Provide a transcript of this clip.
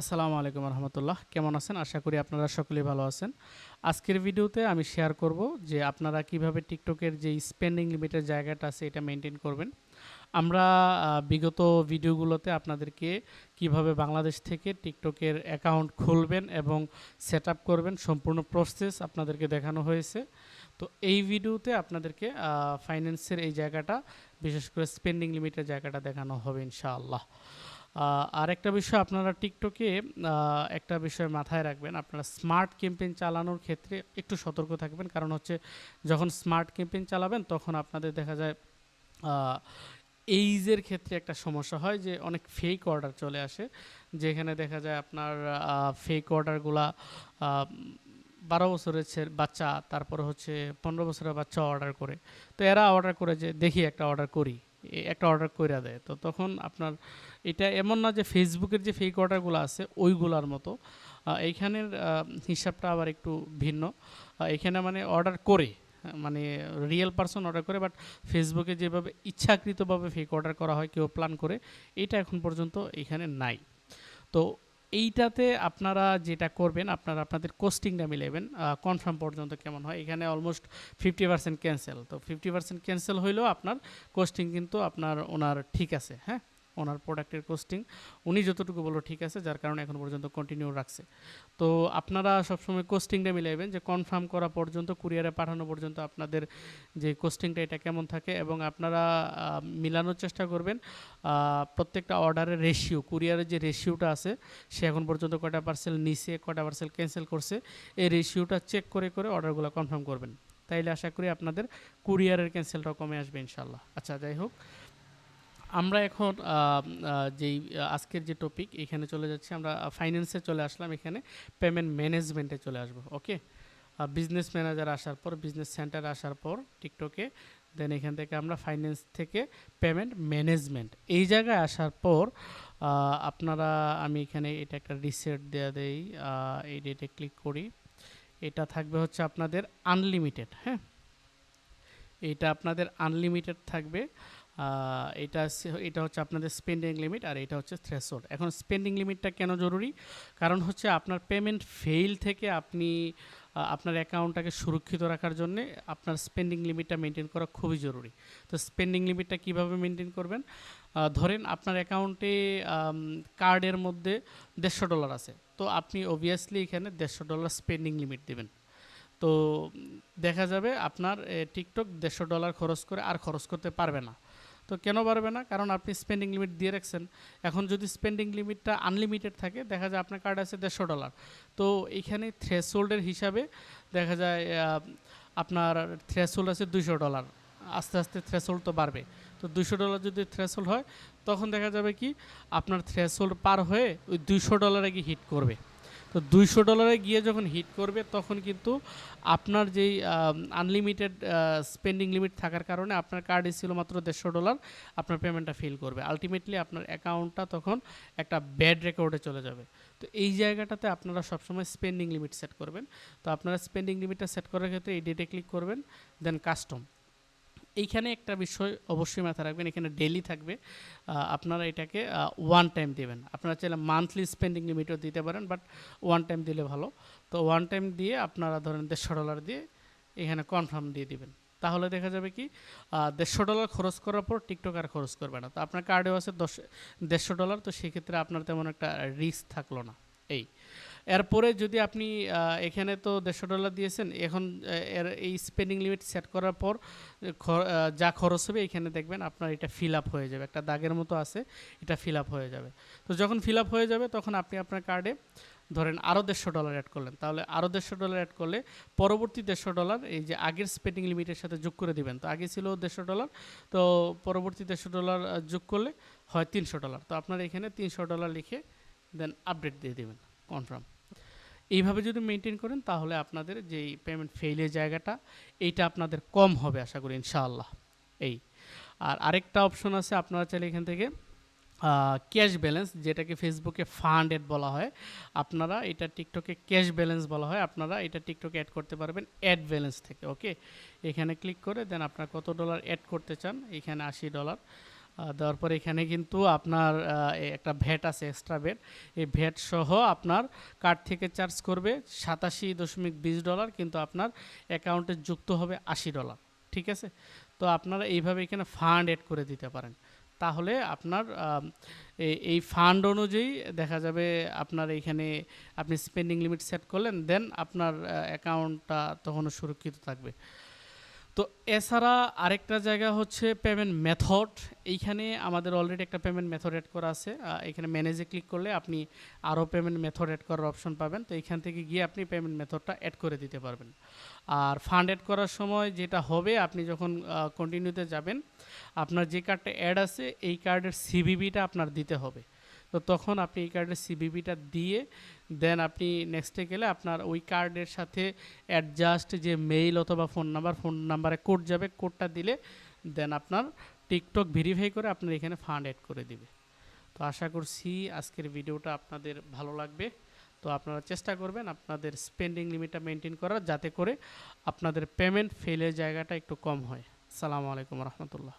আসসালামু আলাইকুম রহমতুল্লাহ। কেমন আছেন? আশা করি আপনারা সকলেই ভালো আছেন। আজকের ভিডিওতে আমি শেয়ার করব যে আপনারা কীভাবে টিকটকের যে স্পেন্ডিং লিমিটের জায়গাটা আছে, এটা মেনটেন করবেন। আমরা বিগত ভিডিওগুলোতে আপনাদেরকে কীভাবে বাংলাদেশ থেকে টিকটকের অ্যাকাউন্ট খুলবেন এবং সেট করবেন, সম্পূর্ণ প্রসেস আপনাদেরকে দেখানো হয়েছে। তো এই ভিডিওতে আপনাদেরকে ফাইন্যান্সের এই জায়গাটা, বিশেষ করে স্পেন্ডিং লিমিটের জায়গাটা দেখানো হবে ইনশাআল্লাহ। আর একটা বিষয় আপনারা টিকটকে একটা বিষয় মাথায় রাখবেন। আপনারা স্মার্ট ক্যাম্পেইন চালানোর ক্ষেত্রে একটু সতর্ক থাকবেন। কারণ হচ্ছে, যখন স্মার্ট ক্যাম্পেইন চালাবেন, তখন আপনাদের দেখা যায় এইজের ক্ষেত্রে একটা সমস্যা হয় যে, অনেক ফেক অর্ডার চলে আসে। যেখানে দেখা যায় আপনার ফেক অর্ডারগুলা বারো বছরের বাচ্চা, তারপর হচ্ছে পনেরো বছরের বাচ্চা অর্ডার করে। তো এরা অর্ডার করে যে, দেখি একটা অর্ডার করি। একটা অর্ডার করে দেয়। তো তখন আপনার এটা এমন না যে ফেসবুকের যে ফেক অর্ডারগুলো আছে, ওইগুলার মতো। এইখানের হিসাবটা আবার একটু ভিন্ন। এখানে মানে অর্ডার করে মানে রিয়েল পার্সন অর্ডার করে বাট ফেসবুকে যেভাবে ইচ্ছাকৃতভাবে ফেক অর্ডার করা হয়, কেউ প্ল্যান করে, এটা এখন পর্যন্ত এখানে নাই। তো এইটাতে আপনারা যেটা করবেন, আপনারা আপনাদের কোস্টিংটা মিলাবেন কনফার্ম পর্যন্ত কেমন হয়? এখানে অলমোস্ট ফিফটি পার্সেন্ট ক্যান্সেল তো ফিফটি পার্সেন্ট ক্যান্সেল হইলেও আপনার কোস্টিং কিন্তু আপনার, ওনার ঠিক আছে হ্যাঁ? ওনার প্রোডাক্টের কোস্টিং উনি যতটুকু বলল ঠিক আছে, যার কারণে এখন পর্যন্ত কন্টিনিউ রাখছে। তো আপনারা সবসময় কোস্টিংটা মিলাইবেন, যে কনফার্ম করা পর্যন্ত কুরিয়ারে পাঠানো পর্যন্ত আপনাদের যে কোস্টিংটা এটা কেমন থাকে এবং আপনারা মিলানোর চেষ্টা করবেন। প্রত্যেকটা অর্ডারের রেশিও কুরিয়ারের যে রেশিওটা আছে, সে এখন পর্যন্ত কয়টা পার্সেল নিছে, কয়টা পার্সেল ক্যান্সেল করছে, এই রেশিওটা চেক করে করে অর্ডারগুলো কনফার্ম করবেন। তাইলে আশা করি আপনাদের কুরিয়ারের ক্যান্সেলটাও কমে আসবে ইনশাল্লাহ আচ্ছা যাই হোক। আমরা এখন যেই আজকের যে টপিক এখানে চলে যাচ্ছি। আমরা ফাইন্যান্সে চলে আসলাম। এখানে পেমেন্ট ম্যানেজমেন্টে চলে আসব ওকে বিজনেস ম্যানেজার আসার পর বিজনেস সেন্টার আসার পর টিকটকে দেন এখান থেকে আমরা ফাইন্যান্স থেকে পেমেন্ট ম্যানেজমেন্ট এই জায়গায় আসার পর আপনারা, আমি এখানে এটা একটা রিসেট দেওয়া দেই এই ডেটে ক্লিক করি। এটা থাকবে হচ্ছে আপনাদের আনলিমিটেড হ্যাঁ? এটা আপনাদের আনলিমিটেড থাকবে। এটা এটা হচ্ছে আপনাদের স্পেন্ডিং লিমিট আর এটা হচ্ছে থ্রেশোল্ড এখন স্পেন্ডিং লিমিটটা কেন জরুরি? কারণ হচ্ছে আপনার পেমেন্ট ফেইল থেকে আপনি আপনার অ্যাকাউন্টটাকে সুরক্ষিত রাখার জন্য আপনার স্পেন্ডিং লিমিটটা মেনটেন করা খুবই জরুরি। তো স্পেন্ডিং লিমিটটা কীভাবে মেনটেন করবেন? ধরেন আপনার অ্যাকাউন্টে কার্ডের মধ্যে দেড়শো ডলার আছে। তো আপনি অবভিয়াসলি এখানে দেড়শো ডলার স্পেন্ডিং লিমিট দেবেন। তো দেখা যাবে আপনার টিকটক দেড়শো ডলার খরচ করে আর খরচ করতে পারবে না। তো কেন পারবে না? কারণ আপনি স্পেন্ডিং লিমিট দিয়ে রাখছেন। এখন যদি স্পেন্ডিং লিমিটটা আনলিমিটেড থাকে, দেখা যায় আপনার কার্ড আছে দেড়শো ডলার তো এইখানে থ্রেশোল্ডের হিসাবে দেখা যায় আপনার থ্রেশোল্ড আছে দুইশো ডলার আস্তে আস্তে থ্রেশোল্ড তো বাড়বে। তো দুইশো ডলার যদি থ্রেশোল্ড হয়, তখন দেখা যাবে কি, আপনার থ্রেশোল্ড পার হয়ে ওই দুইশো ডলারে গিয়ে হিট করবে। তো দুইশো ডলারে গিয়ে যখন হিট করবে, তখন কিন্তু আপনার যেই আনলিমিটেড স্পেন্ডিং লিমিট থাকার কারণে আপনার কার্ডে ছিল মাত্র দেড়শো ডলার, আপনার পেমেন্টটা ফিল করবে। আলটিমেটলি আপনার অ্যাকাউন্টটা তখন একটা ব্যাড রেকর্ডে চলে যাবে। তো এই জায়গাটাতে আপনারা সবসময় স্পেন্ডিং লিমিট সেট করবেন। তো আপনারা স্পেন্ডিং লিমিটটা সেট করার ক্ষেত্রে এই ডেটে ক্লিক করবেন দেন কাস্টম এইখানে একটা বিষয় অবশ্যই মাথায় রাখবেন, এখানে ডেলি থাকবে। আপনারা এটাকে ওয়ান টাইম দেবেন। আপনারা চাইলে মান্থলি স্পেন্ডিং লিমিটও দিতে পারেন বাট ওয়ান টাইম দিলে ভালো। তো ওয়ান টাইম দিয়ে আপনারা ধরেন দেড়শো ডলার দিয়ে এখানে কনফার্ম দিয়ে দিবেন। তাহলে দেখা যাবে কি দেড়শো ডলার খরচ করার পর টিকটক আর খরচ করবে না। তো আপনার কার্ডেও আছে দশ, দেড়শো ডলার তো সেক্ষেত্রে আপনার তেমন একটা রিস্ক থাকল না। এই। এরপরে যদি আপনি এখানে তো দেড়শো ডলার দিয়েছেন, এখন এর এই স্পেন্ডিং লিমিট সেট করার পর যা খরচ হবে এখানে দেখবেন আপনার এটা ফিল আপ হয়ে যাবে, একটা দাগের মতো আছে, এটা ফিল আপ হয়ে যাবে। তো যখন ফিল আপ হয়ে যাবে, তখন আপনি আপনার কার্ডে ধরেন আরও দেড়শো ডলার অ্যাড করলেন, তাহলে আরও দেড়শো ডলার অ্যাড করলে পরবর্তী দেড়শো ডলার এই যে আগের স্পেন্ডিং লিমিটের সাথে যোগ করে দিবেন, তো আগে ছিল দেড়শো ডলার, তো পরবর্তী দেড়শো ডলার যোগ করলে হয় তিনশো ডলার, তো আপনার এখানে তিনশো ডলার লিখে দেন আপডেট দিয়ে দিবেন কনফার্ম এইভাবে যদি মেনটেন করেন, তাহলে আপনাদের যেই পেমেন্ট ফেইলের জায়গাটা, এইটা আপনাদের কম হবে আশা করি, ইনশাআল্লাহ। এই। আর আরেকটা অপশন আছে, আপনারা চাইলে এখান থেকে ক্যাশ ব্যালেন্স যেটাকে ফেসবুকে ফান্ডেড বলা হয়, আপনারা এটা টিকটকে ক্যাশ ব্যালেন্স বলা হয়, আপনারা এটা টিকটকে অ্যাড করতে পারবেন অ্যাড ব্যালেন্স থেকে ওকে এখানে ক্লিক করে দেন আপনার কত ডলার অ্যাড করতে চান, এখানে আশি ডলার দেওয়ার পরে এখানে কিন্তু আপনার একটা ভ্যাট আছে এক্সট্রা ভ্যাট এই ভ্যাট সহ আপনার কার্ড থেকে চার্জ করবে সাতাশি দশমিক বিশ ডলার কিন্তু আপনার অ্যাকাউন্টে যুক্ত হবে আশি ডলার ঠিক আছে? তো আপনারা এইভাবে এখানে ফান্ড অ্যাড করে দিতে পারেন। তাহলে আপনার এই- ফান্ড অনুযায়ী দেখা যাবে আপনার এইখানে আপনি স্পেন্ডিং লিমিট সেট করলেন দেন আপনার অ্যাকাউন্টটা তখনও সুরক্ষিত থাকবে। তো এছাড়া আরেকটা জায়গা হচ্ছে পেমেন্ট মেথড এইখানে আমাদের অলরেডি একটা পেমেন্ট মেথড অ্যাড করা আছে। এখানে ম্যানেজে ক্লিক করলে আপনি আরও পেমেন্ট মেথড অ্যাড করার অপশন পাবেন। তো এইখান থেকে গিয়ে আপনি পেমেন্ট মেথডটা অ্যাড করে দিতে পারবেন। আর ফান্ড অ্যাড করার সময় যেটা হবে, আপনি যখন কন্টিনিউতে যাবেন, আপনার যে কার্ডটা অ্যাড আছে, এই কার্ডের সিবিবিটা আপনার দিতে হবে। তো তখন আপনি এই কার্ডের সিবিবিটা দিয়ে দেন আপনি নেক্সটে গেলে আপনার ওই কার্ডের সাথে অ্যাডজাস্ট যে মেইল অথবা ফোন নাম্বার ফোন নাম্বারে কোড যাবে কোডটা দিলে দেন আপনার টিকটক ভেরিফাই করে আপনার এখানে ফান্ড অ্যাড করে দিবে। তো আশা করছি আজকের ভিডিওটা আপনাদের ভালো লাগবে। তো আপনারা চেষ্টা করবেন আপনাদের স্পেন্ডিং লিমিটটা মেনটেন করার যাতে করে আপনাদের পেমেন্ট ফেলের জায়গাটা একটু কম হয়। সালামু আলাইকুম রহমতুল্লাহ।